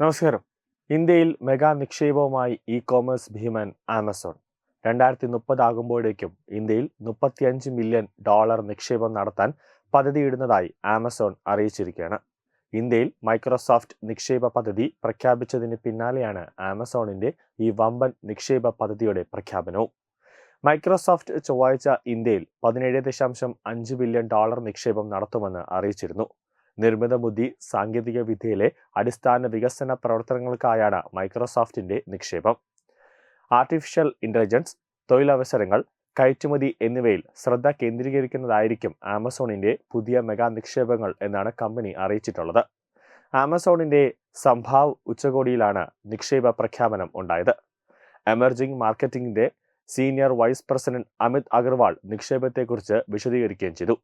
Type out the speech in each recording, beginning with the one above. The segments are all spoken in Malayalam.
നമസ്കാരം. ഇന്ത്യയിൽ മെഗാ നിക്ഷേപവുമായി ഇ കോമേഴ്സ് ഭീമൻ ആമസോൺ. രണ്ടായിരത്തി മുപ്പതാകുമ്പോഴേക്കും ഇന്ത്യയിൽ മുപ്പത്തിയഞ്ച് മില്യൺ ഡോളർ നിക്ഷേപം നടത്താൻ പദ്ധതിയിടുന്നതായി ആമസോൺ അറിയിച്ചിരിക്കുകയാണ്. ഇന്ത്യയിൽ മൈക്രോസോഫ്റ്റ് നിക്ഷേപ പദ്ധതി പ്രഖ്യാപിച്ചതിന് പിന്നാലെയാണ് ആമസോണിന്റെ ഈ വമ്പൻ നിക്ഷേപ പദ്ധതിയുടെ പ്രഖ്യാപനവും. മൈക്രോസോഫ്റ്റ് ചൊവ്വാഴ്ച ഇന്ത്യയിൽ പതിനേഴ് ദശാംശം അഞ്ച് ബില്യൺ ഡോളർ നിക്ഷേപം നടത്തുമെന്ന് അറിയിച്ചിരുന്നു. നിർമ്മിത ബുദ്ധി സാങ്കേതിക വിദ്യയിലെ അടിസ്ഥാന വികസന പ്രവർത്തനങ്ങൾക്കായാണ് മൈക്രോസോഫ്റ്റിന്റെ നിക്ഷേപം. ആർട്ടിഫിഷ്യൽ ഇന്റലിജൻസ് തൊഴിലവസരങ്ങൾ കയറ്റുമതി എന്നിവയിൽ ശ്രദ്ധ കേന്ദ്രീകരിക്കുന്നതായിരിക്കും ആമസോണിന്റെ പുതിയ മെഗാ നിക്ഷേപങ്ങൾ എന്നാണ് കമ്പനി അറിയിച്ചിട്ടുള്ളത്. ആമസോണിന്റെ സംഭാവ് ഉച്ചകോടിയിലാണ് നിക്ഷേപ പ്രഖ്യാപനം ഉണ്ടായത്. Emerging മാർക്കറ്റിംഗിന്റെ senior vice president Amit Agarwal നിക്ഷേപത്തെക്കുറിച്ച് വിശദീകരിക്കുകയും ചെയ്തു.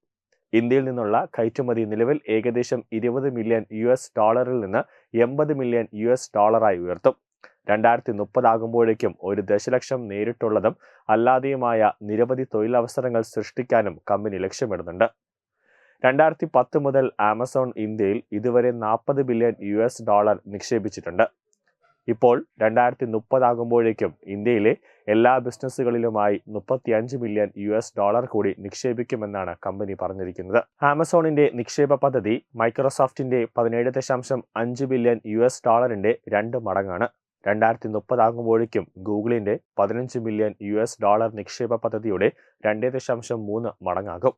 ഇന്ത്യയിൽ നിന്നുള്ള കയറ്റുമതി നിലവിൽ ഏകദേശം ഇരുപത് മില്യൺ യു എസ് ഡോളറിൽ നിന്ന് എൺപത് മില്യൺ യു എസ് ഡോളറായി ഉയർത്തും. രണ്ടായിരത്തി മുപ്പതാകുമ്പോഴേക്കും ഒരു ദശലക്ഷം നേരിട്ടുള്ളതും അല്ലാതെയുമായ നിരവധി തൊഴിലവസരങ്ങൾ സൃഷ്ടിക്കാനും കമ്പനി ലക്ഷ്യമിടുന്നുണ്ട്. രണ്ടായിരത്തി പത്ത് മുതൽ ആമസോൺ ഇന്ത്യയിൽ ഇതുവരെ നാൽപ്പത് ബില്യൺ യു എസ് ഡോളർ നിക്ഷേപിച്ചിട്ടുണ്ട്. ഇപ്പോൾ രണ്ടായിരത്തി മുപ്പതാകുമ്പോഴേക്കും ഇന്ത്യയിലെ എല്ലാ ബിസിനസ്സുകളിലുമായി മുപ്പത്തിയഞ്ച് മില്യൺ യു എസ് ഡോളർ കൂടി നിക്ഷേപിക്കുമെന്നാണ് കമ്പനി പറഞ്ഞിരിക്കുന്നത്. ആമസോണിന്റെ നിക്ഷേപ പദ്ധതി മൈക്രോസോഫ്റ്റിന്റെ പതിനേഴ് ദശാംശം അഞ്ച് ബില്യൺ യു എസ് ഡോളറിന്റെ രണ്ട് മടങ്ങാണ്. രണ്ടായിരത്തി മുപ്പതാകുമ്പോഴേക്കും ഗൂഗിളിന്റെ പതിനഞ്ച് മില്യൺ യു എസ് ഡോളർ നിക്ഷേപ പദ്ധതിയുടെ രണ്ട് ദശാംശം മൂന്ന് മടങ്ങാകും.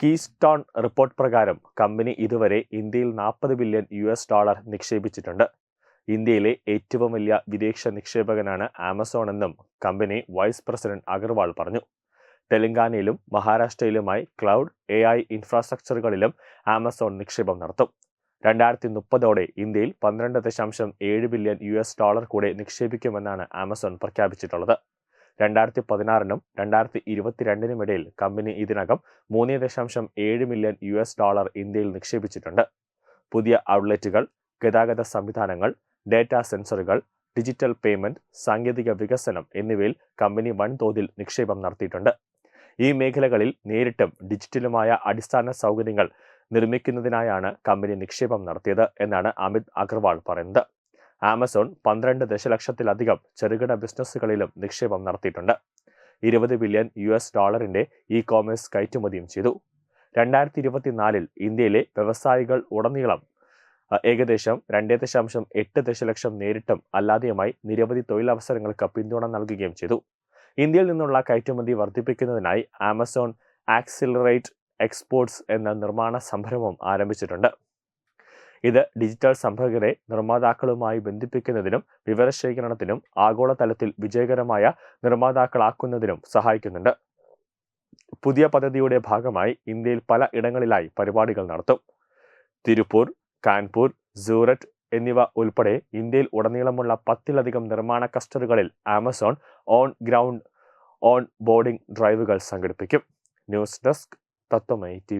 കീസ്റ്റോൺ റിപ്പോർട്ട് പ്രകാരം കമ്പനി ഇതുവരെ ഇന്ത്യയിൽ നാൽപ്പത് ബില്യൺ യു എസ് ഡോളർ നിക്ഷേപിച്ചിട്ടുണ്ട്. ഇന്ത്യയിലെ ഏറ്റവും വലിയ വിദേശ നിക്ഷേപകനാണ് ആമസോൺ എന്നും കമ്പനി വൈസ് പ്രസിഡന്റ് അഗർവാൾ പറഞ്ഞു. തെലങ്കാനയിലും മഹാരാഷ്ട്രയിലുമായി ക്ലൗഡ് എ ഐ ഇൻഫ്രാസ്ട്രക്ചറുകളിലും ആമസോൺ നിക്ഷേപം നടത്തും. രണ്ടായിരത്തി മുപ്പതോടെ ഇന്ത്യയിൽ പന്ത്രണ്ട് ദശാംശം ഏഴ് ബില്യൺ യു എസ് ഡോളർ കൂടെ നിക്ഷേപിക്കുമെന്നാണ് ആമസോൺ പ്രഖ്യാപിച്ചിട്ടുള്ളത്. രണ്ടായിരത്തി പതിനാറിനും രണ്ടായിരത്തി ഇരുപത്തിരണ്ടിനും ഇടയിൽ കമ്പനി ഇതിനകം മൂന്ന് ദശാംശം ഏഴ് മില്യൺ യു എസ് ഡോളർ ഇന്ത്യയിൽ നിക്ഷേപിച്ചിട്ടുണ്ട്. പുതിയ ഔട്ട്ലെറ്റുകൾ ഗതാഗത സംവിധാനങ്ങൾ ഡേറ്റാ സെൻസറുകൾ ഡിജിറ്റൽ പേയ്മെന്റ് സാങ്കേതിക വികസനം എന്നിവയിൽ കമ്പനി വൻതോതിൽ നിക്ഷേപം നടത്തിയിട്ടുണ്ട്. ഈ മേഖലകളിൽ നേരിട്ടും ഡിജിറ്റലുമായ അടിസ്ഥാന സൗകര്യങ്ങൾ നിർമ്മിക്കുന്നതിനായാണ് കമ്പനി നിക്ഷേപം നടത്തിയത് എന്നാണ് അമിത് അഗർവാൾ പറയുന്നത്. ആമസോൺ പന്ത്രണ്ട് ദശലക്ഷത്തിലധികം ചെറുകിട ബിസിനസ്സുകളിലും നിക്ഷേപം നടത്തിയിട്ടുണ്ട്. ഇരുപത് ബില്യൺ യു എസ് ഡോളറിന്റെ ഇ കോമേഴ്സ് കയറ്റുമതിയും ചെയ്തു. രണ്ടായിരത്തി ഇരുപത്തിനാലിൽ ഇന്ത്യയിലെ വ്യവസായികൾ ഉടനീളം ഏകദേശം രണ്ട് ദശാംശം എട്ട് ദശലക്ഷം നേരിട്ടും അല്ലാതെയുമായി നിരവധി തൊഴിലവസരങ്ങൾക്ക് പിന്തുണ നൽകുകയും ചെയ്തു. ഇന്ത്യയിൽ നിന്നുള്ള കയറ്റുമതി വർദ്ധിപ്പിക്കുന്നതിനായി ആമസോൺ ആക്സിലറേറ്റ് എക്സ്പോർട്സ് എന്ന നിർമ്മാണ സംരംഭം ആരംഭിച്ചിട്ടുണ്ട്. ഇത് ഡിജിറ്റൽ സംരംഭകരെ നിർമ്മാതാക്കളുമായി ബന്ധിപ്പിക്കുന്നതിനും വിവരശേഖരണത്തിനും ആഗോളതലത്തിൽ വിജയകരമായ നിർമ്മാതാക്കളാക്കുന്നതിനും സഹായിക്കുന്നുണ്ട്. പുതിയ പദ്ധതിയുടെ ഭാഗമായി ഇന്ത്യയിൽ പല ഇടങ്ങളിലായി പരിപാടികൾ നടത്തും. തിരുപ്പൂർ കാൺപൂർ സൂററ്റ് എന്നിവ ഉൾപ്പെടെ ഇന്ത്യയിൽ ഉടനീളമുള്ള പത്തിലധികം നിർമ്മാണ ക്ലസ്റ്ററുകളിൽ Amazon on ground on boarding ഡ്രൈവുകൾ സംഘടിപ്പിക്കും. ന്യൂസ് ഡെസ്ക് തത്വമൈ ടി